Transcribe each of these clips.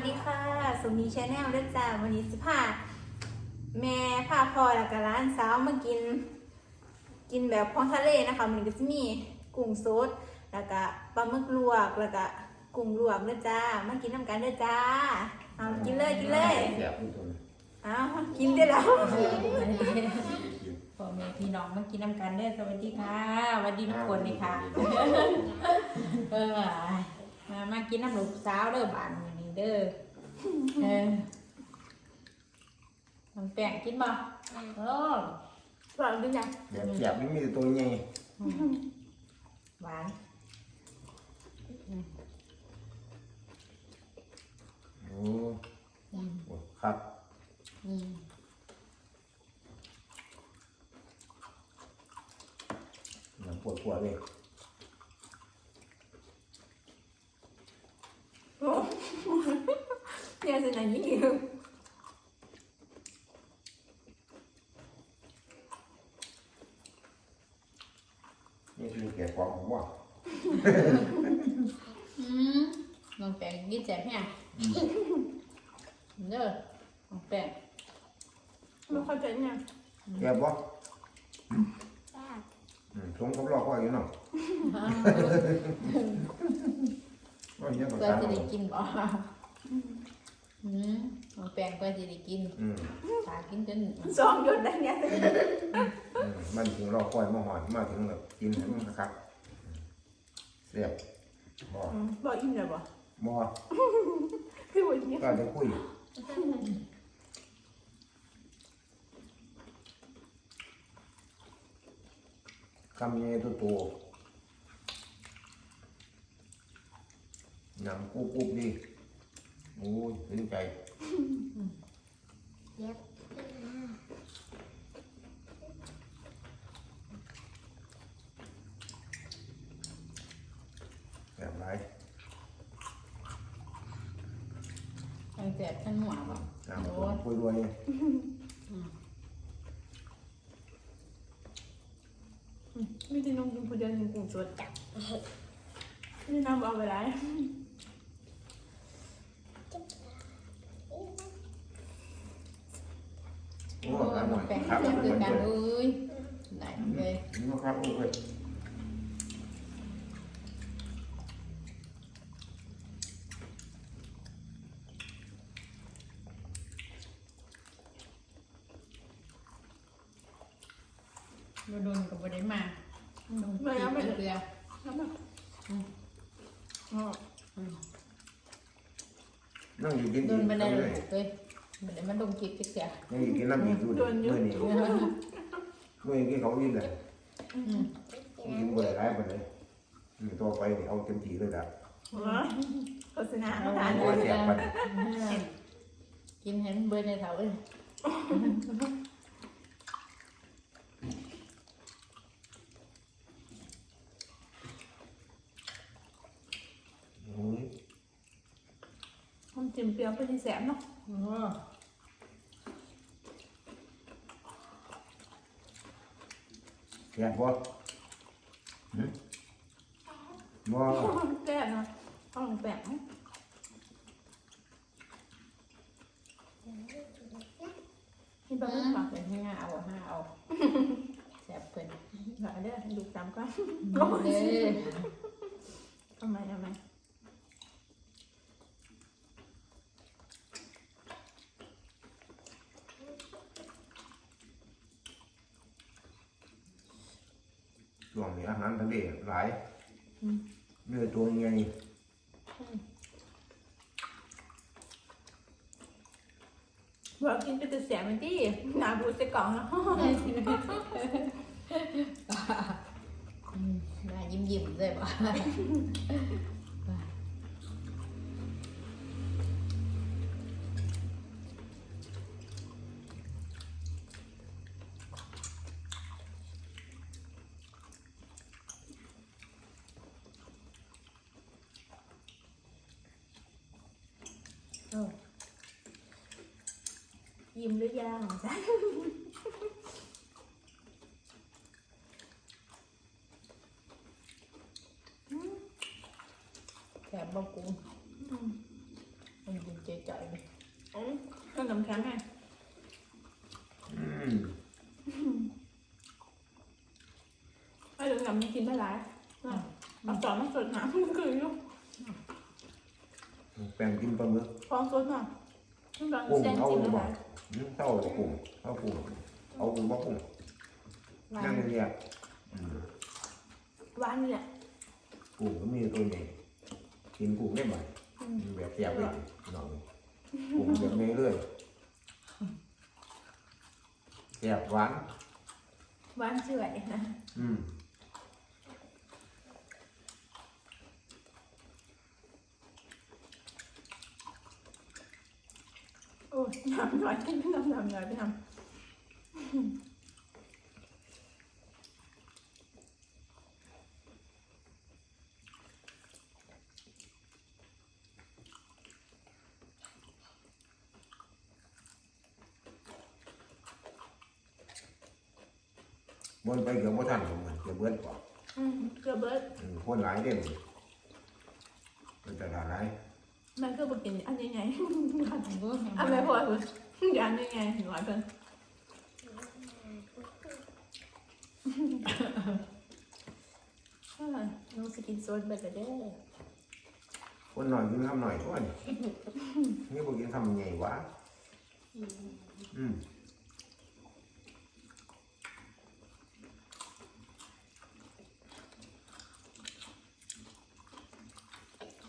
วัสดีค่ะสมีชาแนลด้วยจ้าวันนี้สิพาแม่พาพ่อแล้วก็ร้านสาวมากิน กินแบบพ้องทะเลนะคะมันก็จะมีกุ้งสดแล้วก็ปลาหมึกลวกแล้วก็กุ้งลวกด้วยจ้ามากินน้ำกันด้วยจ้าเอากินเลยกินเลยแสบทุกคนเอากินได้แล้วพ่อแม่พี่น้องมากินน้ำกันเด้อสวัสดีค่ะสวัสดีทุกคนเลยค่ะเออมามากินน้ำลูกสาวเด้อบ้านมื้อนี้ เด้อเออน้ำแป้งกินบ่เออลองดูจ้ะแบบแสบนี่มีแต่ตัวใหญ่หวานโอ้โหครับ อืม น้ำปวดปวดเลย โอ้ เนี่ยสิไหนยิ่งอยู่นี่คือแก่กว่าผมว่าอืมน้ำแป้งกินแซ่บแฮะเด้อน้ำแป้งไม่เข้าใจเนี่ยแก่บ่อืมสงกับรอพ่ออยู่เนาะว่าอย่างนี้ก็เพื่อตามจะได้กินบ่ อืมน้ำแป้งเพื่อจะได้กินอืมตากินจนซองหยดได้เนี่ยอืมมันถึงรอคอยมาหอนมาถึงแบบกินให้มันคักๆแสบบ่อืมบอกอิ่มเลยบ่บ่คือวันนี้ก็จะคุยคำนี้ตัวโตหนังกุ๊บกุ๊บดี โอ้ยถึงใจแบบไรทั้งแซ่บทั้งหวานบ่น้ำโอ้คนคุยด้วยไม่ได้นมกินผู้เดียวกินกุ้งสดนี่น้ำเอาไปไร โอ้ครับหน่อยแป้งครับแซ่บเหคืมืออนกันกันเอ้ยไหนเลยนี่ครับโอ้ยบ่โดนก็บ่ได้มาโดนตีเกลือน้ำมันอ๋อนั่งอยู่กินโดอีนกบ่ได้เลเลยยเอ้ยบ่ได้มันดมกินเสียนั่งอยู่กินน้ำอีกดูดิเมื่อนี้เมื่อนี้เขาอิ่มเลยอืมกินบ่ได้ร้ายไปเลยอืมต่อไปนี่เอาเต็มที่เลยละหัวโฆษณาอาหารโอ้ยเสียบไปกินให้มันเบิดในเถาเอ้ยโอ้ยผมจิ้มเปรี้ ยวไปที่แสบเนาะโอ้แซ่บบ่หืมบ่แก้เนาะต้องแปะนี่บ้าอืงมปะเป็นให้ห้าเอาห้าเอาแซ่บเพิ่นหน่อยเด้อดูตามก่อนเด้อทำไมทำไม ช่วงนี้อาหารทะเลหลายเนื้อตัวใหญ่ว่ากินไปแต่แสบมันที่หนาบูดใส่กล่องเนาะอืมน่ายิ้มยิ้มๆเลยบ่ ยิ้มหรือยังจ้ะแซ่บบ่กุ้งมันกินเจจ่อยๆอืมก็น้ำแข็งไงอืมไม่ถึงกับมีกินได้หลายอะเอาจอดมาสดน้ำมันคือลูก แป้งกินปลาหมึกฟองสดหน่อยมันบางกุ้งเส้นเอาจริงหรือเลเปล่ายอืมเท่ากับกุ้งเท่ากุ้งเอากุ้งบ่กุ้งวานั่งงเรียกอืมหวานเนี่ยกุ้งก็มีตัวใหญ่กินกุ้งได้ไหมแบบแซ่บเลยน้องกุ้งแบบนี้เลยแซ่บหวาน หวานเฉื่อยนะอืม โอ้ย น้ำหน่อยไม่น้ำน้ำหน่อยไปทำบนไปเกือบบ่ทันของมันเกือบเบิดกว่าอืมเกือบเบิร์ดคนหลายเด้มันเป็นตลาดหลาย มันคือบุกินอันใหญ่เบิ่งๆอันไม่พอคืออันใหญ่ๆหน่อยเพิ่นอ่าน้องสกินโซนเบิร์ดเด้อคนหน่อยกินคำหน่อยก่อนนี่บ่กินคำใหญ่หวะอืม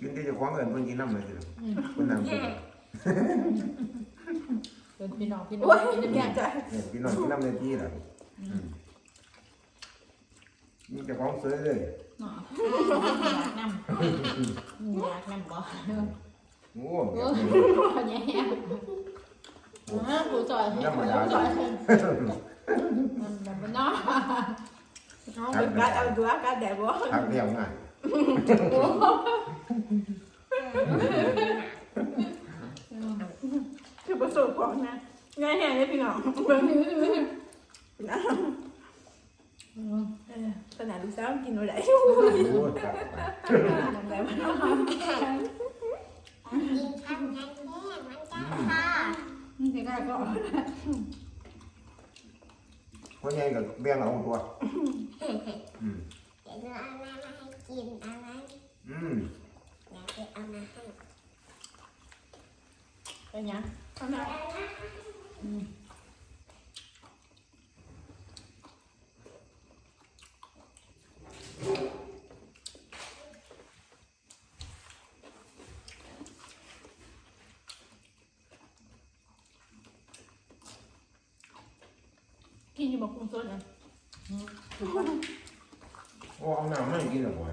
กินที่จะคว้างเอินเพิ่นกินน้ำเลยสิคนนั่งกินเป็นพี่น้องพี่น้องโอ้ยกินอยาน้ำกกันจะเนี่ยกินน้ำกินน้ำในที่ล่ะอืมนี่เจะคว้างเสือเลยเนาะอยากน้ำอยากน้ำบ่โอ้โอ้ยยแย่ๆผู้ซอยผู้ซอยมันมันเนาะน้องเป็นการเอาตัวการแดดบ่ทักเรียวง่าย คือประสบความนะง่ายแห้งเลยพี่น้องเบิ่งนะเออขนาดลูกสาวกินบ่ได้โอ้ยครับทำได้บ่กินข้าวงั้นแน่มันจะค่ะนี่ก็ก็คนใหญ่กับแบ่งเอาตัวอืมเดี๋ยวเราเอามาให้กินเอาไหมอืมเดี๋ยวจะเอามาให้เป็นยังเอาหน้ากินอยู่ โอ้เอาน้ำไม่กินหรอกวะ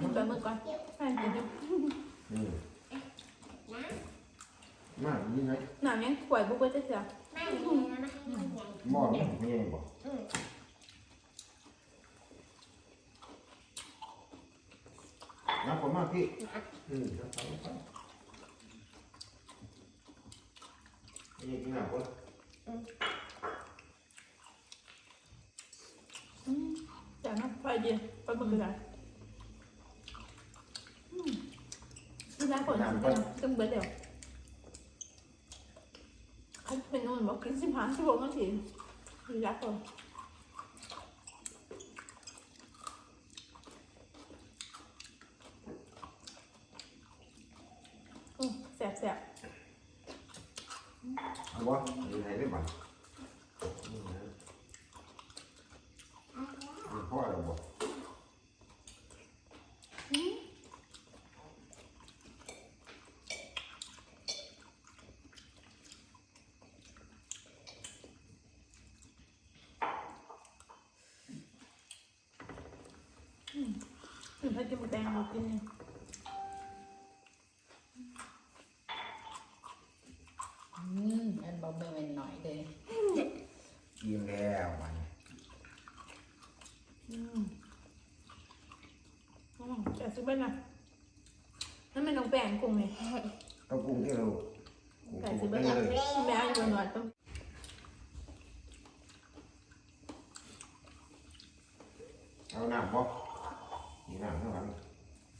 กินปลาหมึกก่อนให้กินอยู่อืมมากินไหมน้ำยังข่วยบุกไปจะเสียไม่เลยนะมาให้คนใหญ่บ่เนี่ยไม่ใช่บ่น้ำผมมากพี่อืมครับครับครับนี่กินน้ำคนจากนั้นไฟเดี ยวปลาหมึกก็ได้ที่ร้านคนตึ้งเบิดเดียวเขาเป็นนู่นบอกกินสิบห้าสิบหกนาทีที่ร้านคนแสบแสบเอาบ่อยู่ไหนได้บ่อืมนะพ่อเราบ่ ถึงถ้าจะมาแตงมากินเนี่ยอืมอันบ่แม่นหน่อยเลยกินแล้วมันอืมอืมแกะซื้อเบิ้ลนะนั่นเป็นน้องแป้งกุ้งเลยเอากุ้งที่เรากุ้งไก่กุ้ซื้องเบิ้ลนี่นะเลยแม่เอาอยู่หน่อยต้องเอาน้ำบ่ นี่น้ำข้างหลัง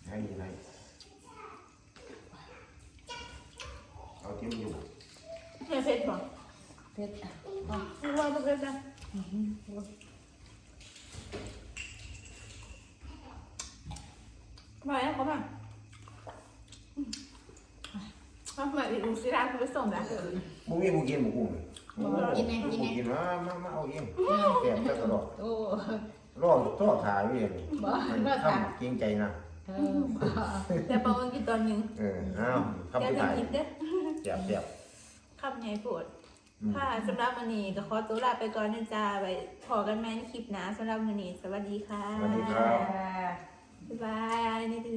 ไหนนี่ไหนกินอยู่ไม่เผ็ดป่ะเผ็ดอะไม่ว่าไม่เผ็ดนะมาแล้วเขามามาใหม่ดิลูกศิลาคุณไปส่งแล้วบุ้งเองบุ้งกินบุ้งกุ้งกินไงกินไงกินมามามาเอาเองแซ่บแซ่บตลอด โอ้รอรอถ่ายอยู่อย่างนี้บ่มันรอถ่ายทำเกรงใจนะเออแต่ปองกินตอนหนึ่งเออเอาทำแกไปจะถ่ายกินเด้อแซ่บแซ่บขับไงปวดอืมค่ะสำหรับวันนี้ก็ขอตัวลาไปก่อนนะจ๊ะไปพอกันไหมในคลิปหนะสำหรับวันนี้สวัสดีค่ะสวัสดีครับอ่าบ๊ายบายนี่คือ